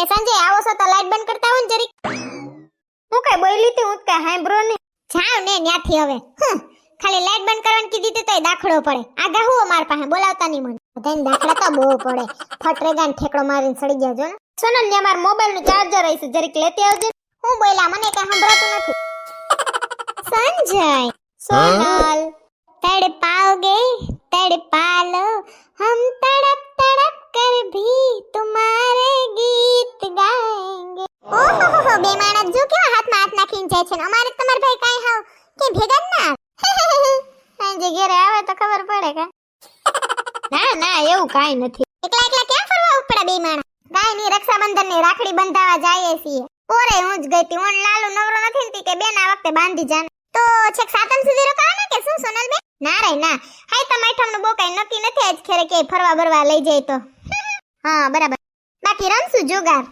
એ સંજય આવો છો તો લાઈટ બંધ કરતા હોય ને હું કઈ બોલી તી હું કઈ હાંભળો ને જાવ ને ન્યાથી હવે. ખાલી લાઈટ બંધ કરવાની કીધી તે તોય દાખલો પડે. આ ગાહુઓ માર પાસે બોલાવતા નહીં મને. બધાને દાખલા તો બહુ પડે. ફટરેગાન ઠેકડો મારીને સડી ગયા જો ને? સોનલ ને મારા મોબાઈલનું ચાર્જર રહીશું જરીક લેતી આવજે. હું બોલ્યા મને કઈ સંભળાતું નથી. સંજય સોનલ તડપાઓગે તડપાલો હમ તડપ कर भी तुम्हारे गीत गाएंगे ઓહો બે માણસ જો કેવા હાથમાં હાથ નાખીને જાય છે ને અમારે તો તમારા ભાઈ કાંઈ હાવ કે ભેગા જ ના સાંજે ઘરે આવે તો ખબર પડે કે ના ના એવું કાંઈ નથી એકલા એકલા ક્યાં ફરવા ઉપડા બે માણસ ગાયની રક્ષાબંધન ની રાખડી બંધાવા જઈએ છીએ ઓરે હું જ ગઈ તી ઓન લાલુ નવરો નથી ને તી કે બેન આ વખતે બાંધી જાને તો છેક સાતમ સુધી રોકાવાના કે શું સોનલ બેન ના રે ના હાય તો આઠમ નું બહુ કઈ નક્કી નથી આજ ખેરે કે ફરવા બરવા લઈ જાય તો હા, બરાબર. બાકી રમશું, જોગાર.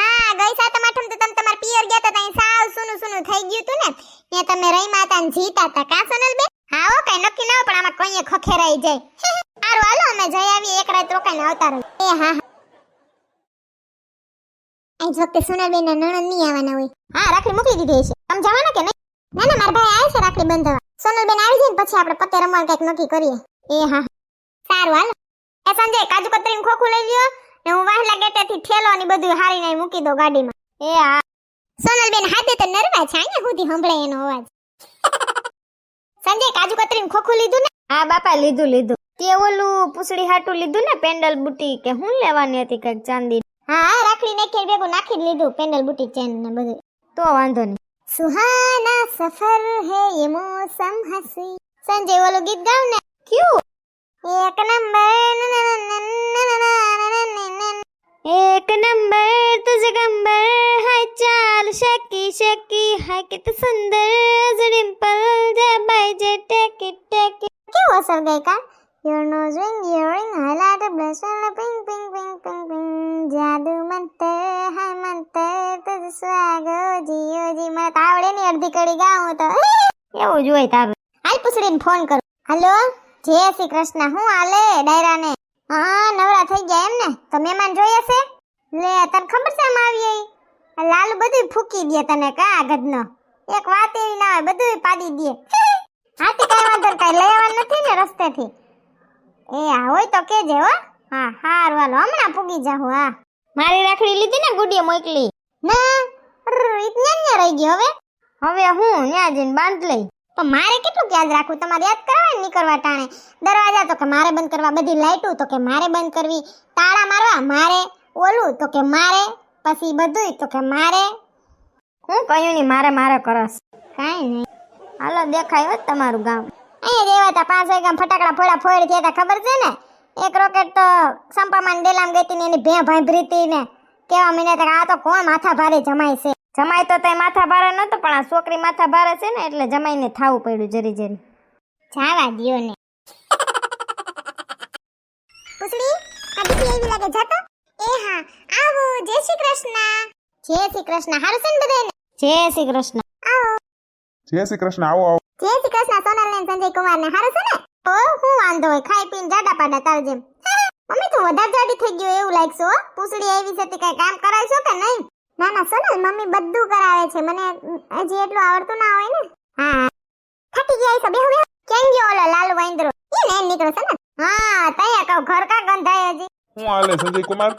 હા, ગઈ સાતમ આઠમ તો તમે તમાર પિયર ગયા તો ત્યાં સાવ સુનું સુનું થઈ ગયું તું ને. ત્યાં તમે રહી માતા ને જીતા હતા કા સોનલ બેન? હા, હો, કઈ નક્કી ના પણ આમાં કોઈએ ખખેરાઈ જાય. સારું હાલો, અમે જઈ આવીએ, એક રાત રોકાઈને આવતા રહી એ, હા હા. આજ વખતે સોનલબેન ના નણંદ નહીં આવવાના હોય. હા, રાખડી મૂકી દીધી છે તમે જવાના કે નહીં? ના ના, મારા ભાઈ આવે છે રાખડી બંધવા. સોનલબેન આવી જાય પછી આપણે પત્તે રમવા કંઈક નક્કી કરીએ. એ હા. સારું, હાલો. એ સંજય કાજુ કતરીનું ખોખું લઈ લ્યો ને હું વાહલા ગેટેથી ઠેલો ને બધું હારીને મૂકી દો ગાડીમાં. એ હા સોનલબેન હાથે તો નરવા છે અહીંયા સુધી સંભળાય એનો અવાજ. સંજય કાજુ કતરીનું ખોખું લીધું ને? હા બાપા લીધું લીધું. તે ઓલું પૂછડી હાટું લીધું ને પેન્ડલ બુટી કે હું લેવાની હતી કંઈક ચાંદી? હા હા રાખડી નાખી ભેગું નાખી લીધું પેન્ડલ બુટી ચેન ને બધું. તો વાંધો નહીં. સુહાના સફર હે યે મોસમ હસી. સંજય ઓલું ગીત ગાવ ને? ક્યું? એક નંબર એક નંબર તુझे ગંબર હાય ચાલ શકી શકી હાય કિત સુંદર ડિમ્પલ જે બાય જે ટેકી ટેકી કેવું અસર ગઈ કા Your nose ring, earring, highlighter, blush, and a ping, ping, ping, ping, ping. જાદુ મંતર હાય મંતર તુજ સ્વાગો જીઓ જી મને તો આવડે ની અડધી કડી ગાઉં તો એવું જ હોય તારું હાલ પૂછડીને ફોન કરું હાલો જય શ્રી કૃષ્ણ. હું આલે ડાયરાને. હા નવરા થઈ ગયા એમ ને? તો મહેમાન જોઈએ છે? લે તને ખબર છે એમ આવી? આ લાલુ બધું ફૂકી દે તને કા ગધનો એક વાત એવી ના હોય બધું પાડી દે. હાથી કઈ વાંધો કઈ લઈ આવવાનું નથી ને રસ્તેથી. એ આ હોય તો કેજે હો. હા હારું હાલો હમણાં પૂગી જાઉં હા. મારી રાખડી લીધી ને ગુડીએ મોકલી. ના ઇતને તો રહી ગયો હવે. હવે હું ત્યાં જઈને બાંધ લઈ. તો મારે કેટલું યાદ રાખવું? તમારે યાદ કરવા નીકળવા ટાણે. દરવાજા તો કે મારે બંધ કરવા બધી લાઈટો તો કે મારે બંધ કરવી. તાળા મારવા મારે ઓલું તો કે મારે પછી બધું તો કે મારે. હું કહ્યું નહીં મારે મારે કરસ કાંઈ નહીં. હાલો દેખાય હોત તમારું ગામ. અહીંયા દેવાતા પાંચ ગામ ફટાકડા ફોડા ફોડ થયા હતા ખબર છે ને? એક રોકેટ તો સંપામાં ડેલામ ગઈ હતી ને એની ભે ભાંભરી હતી ને. કેવા મહિને તક આ તો કોણ માથા ભારે જમાય છે? જમાઈ તો તઈ માથા ભારે નતો પણ આ છોકરી માથા ભારે છે ને એટલે જમાઈને થાવું પડ્યું જરી જરી જાવા દિયો ને. પુસડી આ એવી લાગે જતો એ હા આવો જય શ્રી કૃષ્ણ. જય શ્રી કૃષ્ણ હારું છે ને બધાને જય શ્રી કૃષ્ણ. આવો. જય શ્રી કૃષ્ણ આવો આવો. જય શ્રી કૃષ્ણ સોનલ ને સંજય કુમાર ને હારું છે ને? ઓ હું વાંધો હોય ખાઈ પીને જાડા પાડા તાર જેમ. મમ્મી તો વધારે જાડી થઈ ગયો એવું લાગશો પુસડી આવી છે તે કઈ કામ કરાવશો કે નહીં? ના ના સોનલ મમ્મી બધું કરાવે છે. મને હજી એટલું આવડતું ના હોય ને. હા. થાકી ગયા છે બેહો બેહો. કેમ ગયો ઓલો લાલુ વાંદરો? એ ને નીકળો છે ને હા તૈયા કહો ઘર કા ગંધાય હજી? હું હાલે સંજય કુમાર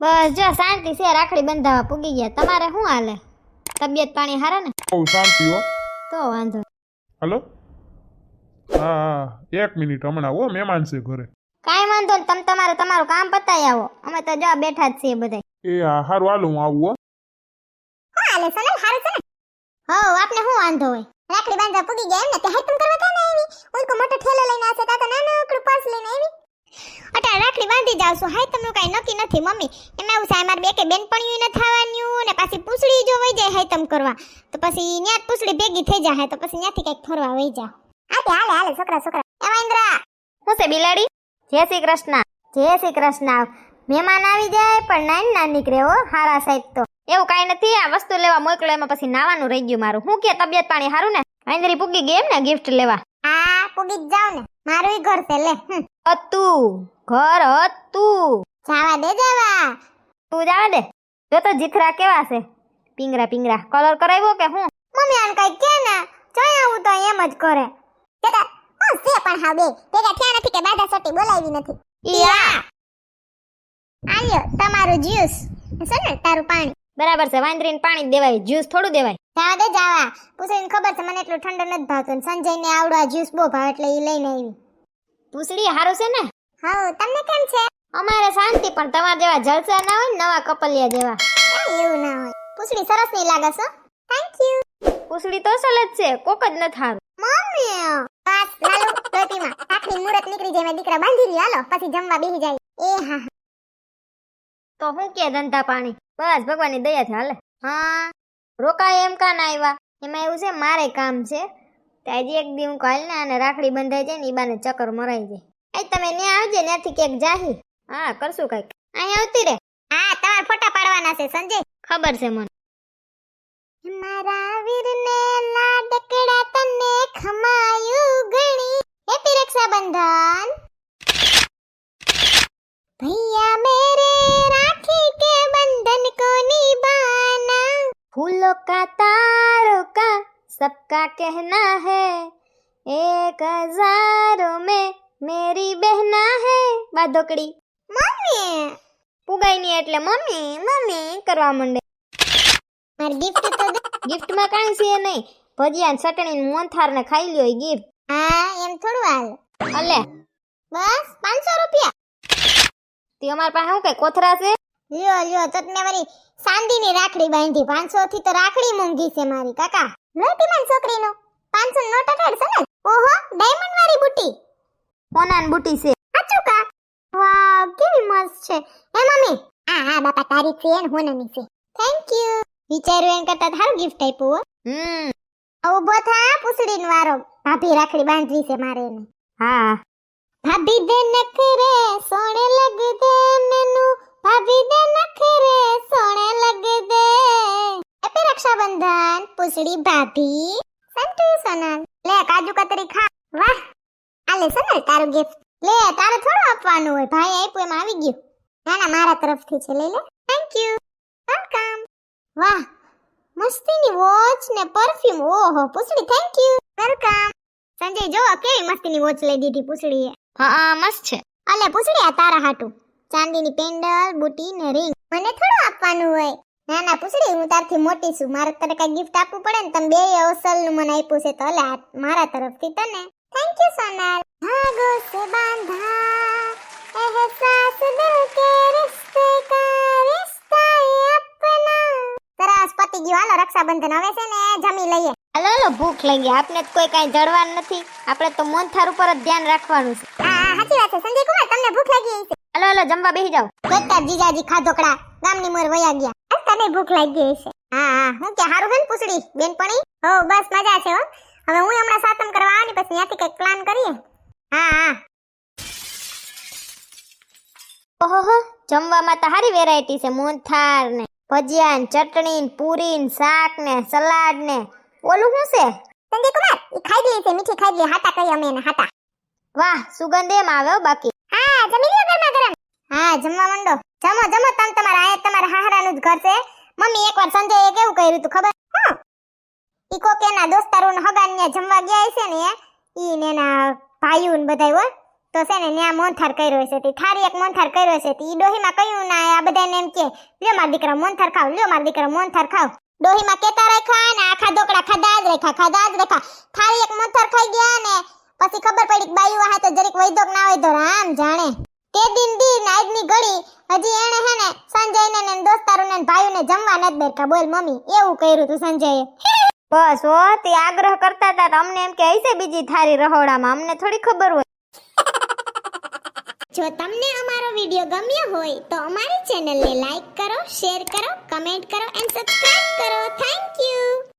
બસ જો શાંતિ છે. રાખડી બંધાવા પૂગી ગયા. તમારે શું હાલે? તબિયત પાણી હારા ને? બહુ શાંતિ હો. તો વાંધો હલો? હા એક મિનિટ હમણાં હો. મહેમાન છે ઘરે. કાંઈ વાંધો નહીં. તમે તમારે તમારું કામ પતાવી આવો. અમે તો જો બેઠા જ છીએ બધા એ હા સારું હાલો, હું આવું, હો. હાલે, સોનલ, હારું છે ને હો આપને શું વાંધો હોય? રાખડી બાંધવા પૂગી ગયા એમ ને તે હાથમ કરવા થાય આવી? ઓલકો મોટો ઠેલો લઈને આવશે, તા તો નાનકડું પર્સ લઈને આવી. અટા, રાખડી બાંધી જાવ હાય, તમને કઈ નક્કી નથી, મમ્મી. એમાં એવું સાહેબ મારે બે કે બેનપણીઓ ન થવાનું ને પાછી પૂછડી જો વઈ જાય હાય તમ કરવા, તો પછી ન્યા પૂછડી ભેગી થઈ જાય તો પછી ન્યાથી કંઈક ફરવા વઈ જા આતે, હાલે હાલે, છોકરા છોકરા. એ મહેન્દ્રા શું છે, બિલાડી? જય શ્રી કૃષ્ણ. જય શ્રી કૃષ્ણ. મહેમાન આવી જાય પણ નાની ના નીકળે હો હારા સાહેબ તો. એવું કાંઈ નથી આ વસ્તુ લેવા મોકલો એમાં પછી નાવાનું રહી ગયું મારું. હું કે તબિયત પાણી સારું ને? આંદરી પૂગી ગઈ એમ ને ગિફ્ટ લેવા? હા પૂગી જાવ ને. મારું ઘર છે લે હતું ઘર હતું. જાવા દે જાવા. તું જાવા દે? જો તો જીથરા કેવા છે? પિંગરા પિંગરા. કલર કરાવ્યો કે હું? મમ્મી આને કઈ કે ને? જોઈ આવું તો એમ જ કરે. છે પણ હા બે ભેગા થયા નથી કે બાધા સટી બોલાવી નથી. ઈ આ. આલ્યો તમારું જ્યુસ. ને તારું પાણી. બરાબર છે વાંદરીને પાણી જ દેવાય જ્યુસ થોડું દેવાય. જાવા દે જાવા. પૂછીને ખબર છે મને એટલું ઠંડુ નથી ભાવતું ને સંજયને આવડો આ જ્યુસ બહુ ભાવ એટલે એ લઈને આવી. પૂછડી હારું છે ને? હા તમને કેમ છે? અમારે શાંતિ પણ તમારા જેવા જલસા ના હોય નવા કપલિયા જેવા. એવું ના હોય? પૂછડી સરસ નહીં લાગે છો? થેન્ક યુ પૂછડી તો સલજ જ છે કોક જ નથી હારું. મમ્મી બસ લાલુ લોટીમાં આખરી મુરત નીકળી જાય દીકરા બાંધી રહ્યો હાલો પછી જમવા બેસી જાય. એ હા. તો હું કે ધંધા પાણી? બસ, ભગવાનની દયાથી હાલે. હા, રોકાય એમ કાન આવ્યા એમાં એવું છે, મારે કામ છે. આજે એક દી હું કાલ ને અને રાખડી બંધાઈ જાય ને બાને ચક્કર મરાઈ જાય. આજ તમે ને આવજે ત્યાંથી ક્યાંક જાહી. હા, કરશું કંઈક. અહીંયા આવતી રે. હા, તમારે ફોટા પાડવાના છે, સંજય. ખબર છે મને. મારા વીરને લાડકડા તને ખમાયું ઘણી હેપી રક્ષાબંધન. ભૈયા કે બંધન કો નિભાના फूलों का तारों का सबका कहना है एक हजारों में मेरी बहना है બાદોકડી મમ્મી પુગાઈ ની એટલે મમ્મી મમ્મી કરવા માંડે મારી ગિફ્ટ તો દે ગિફ્ટમાં કાંઈ છે નહીં ભજીયા ને ચટણી ને મોનથાર ને ખાઈ લ્યો ગિફ્ટ હા એમ થોડું હાલ અલે બસ પાંચસો રૂપિયા તે અમાર પાસે શું કઈ કોથરા છે લ્યો લ્યો તો મેં મારી સાંદીની રાખડી બાંધી પાંચસો થી તો રાખડી મોંઘી છે મારી કાકા. લોટીમાન છોકરીનો. પાંચસો નોટ છે ને? ઓહો ડાયમંડ વાળી બુટી કોના બુટી છે. સાચું કા? વાવ કેવી મસ્ત છે. એ મમ્મી? હા હા બાપા તારી છે ને હોનાની છે. થેન્ક યુ વિચાર્યું એમ કરતા સારું ગિફ્ટ આપ્યું હમ. ઊભો થા પૂછડીનો વારો. ભાભી રાખડી બાંધવી છે મારે એને. હા. ભાભી દે નખરે પૂછડી ભાભી. સંતુ સોનલ. લે કાજુ કતરી ખા. વાહ. આ લે સોનલ તારું ગિફ્ટ લે તારે થોડું આપવાનું હોય. ભાઈ આપ્યું એમ આવી ગયું. ના ના મારા તરફથી છે. લઈ લે. થેન્ક યુ વેલકમ વાહ. મસ્તીની વોચ ને પરફ્યુમ ઓહો પૂછડી થેન્ક યુ વેલકમ સંજય જો કેવી મસ્તીની વોચ લઈ દીધી પૂછડીએ? હા મસ્ત છે. અલે પૂછડી આ તારા હાટું. ચાંદીની પેન્ડલ બુટી ને રિંગ મને થોડું આપવાનું હોય. ના ના પૂછડી હું તારથી મોટી છું મારે તને કઈ ગિફ્ટ આપવું પડે ને તમે બે અસલ નું મને આપ્યું છે તો અલે આ મારા તરફથી તને થેન્ક યુ સોનલ ધાગો સે બાંધા એહસાસ દિલ કે રિશ્તે કા રિશ્તા ये अपना સરસ પતી ગયું હાલો રક્ષાબંધન હવે છે ને જમી લઈએ હાલો હાલો ભૂખ લાગી આપને તો કોઈ કાંઈ જડવાનું નથી આપણે તો મોનથાર ઉપર જ ધ્યાન રાખવાનું છે હા હા સાચી વાત છે સંજય કુમાર તમને ભૂખ લાગી હશે હાલો હાલો જમવા બેસી જાઓ ગોતા જીજાજી ખાધોકડા ગામની મોર વયા ગયા આ તને ભૂખ લાગી હશે. હા હા. હું કે હારું હે ને પૂછડી બેનપણી? હો બસ મજા છે હો. હવે હું હમણાં સાતમ કરવા આવવાની પછી ત્યાંથી કંઈક પ્લાન કરીએ. હા હા. ઓહો જમવામાં તો સારી વેરાયટી છે મોનથાર ને ભજીયા ને ચટણી ને પૂરી ને શાક ને સલાડ ને. ઓલું શું છે? સંજય કુમાર ખાઈ છે મીઠી ખાઈ હાટા કઈ અમે ને હાટા. વાહ સુગંધ એમ આવે બાકી હા જમી લ્યો ગરમા ગરમ હા જમવા માંડો. જમો જમો તમ તમારા. આયા તમારા હાહરાનું જ ઘર છે. મમ્મી એકવાર સંજયે કેવું કર્યું તું ખબર? હા ઈ કોક એના દોસ્તારો ને હગાન ન્યા જમવા ગયા છે ને, ઈ ને એના ભાઈઓ ને બધાય, હો. તો છે ને, ન્યા મોનથાર કર્યો છે તે. થારી એક મોનથાર કર્યો છે તે. ઈ ડોહીમાં કહ્યું ના આ બધાને એમ કે, લ્યો માર દીકરા મોનથાર ખાવ, લ્યો માર દીકરા મોનથાર ખાવ. ડોહીમાં કેતા રાખ્યા ને, આખા દોકડા ખાધા જ રાખ્યા, ખાધા જ રાખ્યા. થારી એક મોનથાર ખાઈ ગયા ને, પછી ખબર પડી કે બાયું વાહે તો જરીક વૈદોક ના હોય તો રામ જાણે. તે દિન દી ને આજની ઘડી હજી એણે હે ને સંજયને ને દોસ્તારોને ને ભાઈઓને જમવા નથી બેઠા. બોલ મમ્મી એવું કર્યું તું સંજયે? બસ હો તે આગ્રહ કરતા હતા તો અમને એમ કે હશે બીજી થારી રહોડામાં? અમને થોડી ખબર હોય. જો તમને અમારો વિડિયો ગમ્યો હોય તો અમારી ચેનલને લાઈક કરો શેર કરો કમેન્ટ કરો એન્ડ સબસ્ક્રાઇબ કરો. Thank you.